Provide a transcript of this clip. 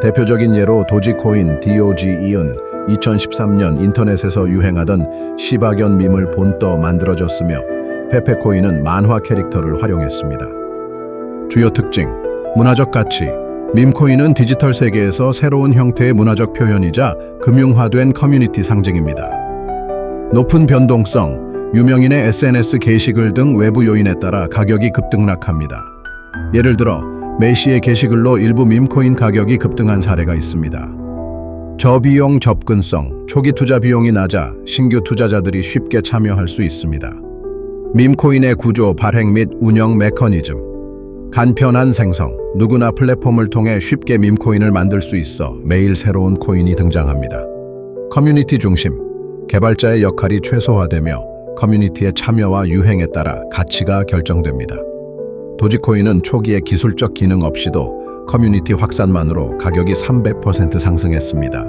대표적인 예로 도지코인 DOGE은 2013년 인터넷에서 유행하던 시바견 밈을 본떠 만들어졌으며 페페코인은 만화 캐릭터를 활용했습니다. 주요 특징, 문화적 가치, 밈코인은 디지털 세계에서 새로운 형태의 문화적 표현이자 금융화된 커뮤니티 상징입니다. 높은 변동성, 유명인의 SNS 게시글 등 외부 요인에 따라 가격이 급등락합니다. 예를 들어 메시의 게시글로 일부 밈코인 가격이 급등한 사례가 있습니다. 저비용 접근성, 초기 투자 비용이 낮아 신규 투자자들이 쉽게 참여할 수 있습니다. 밈코인의 구조, 발행 및 운영 메커니즘, 간편한 생성, 누구나 플랫폼을 통해 쉽게 밈코인을 만들 수 있어 매일 새로운 코인이 등장합니다. 커뮤니티 중심, 개발자의 역할이 최소화되며 커뮤니티의 참여와 유행에 따라 가치가 결정됩니다. 도지코인은 초기에 기술적 기능 없이도 커뮤니티 확산만으로 가격이 300% 상승했습니다.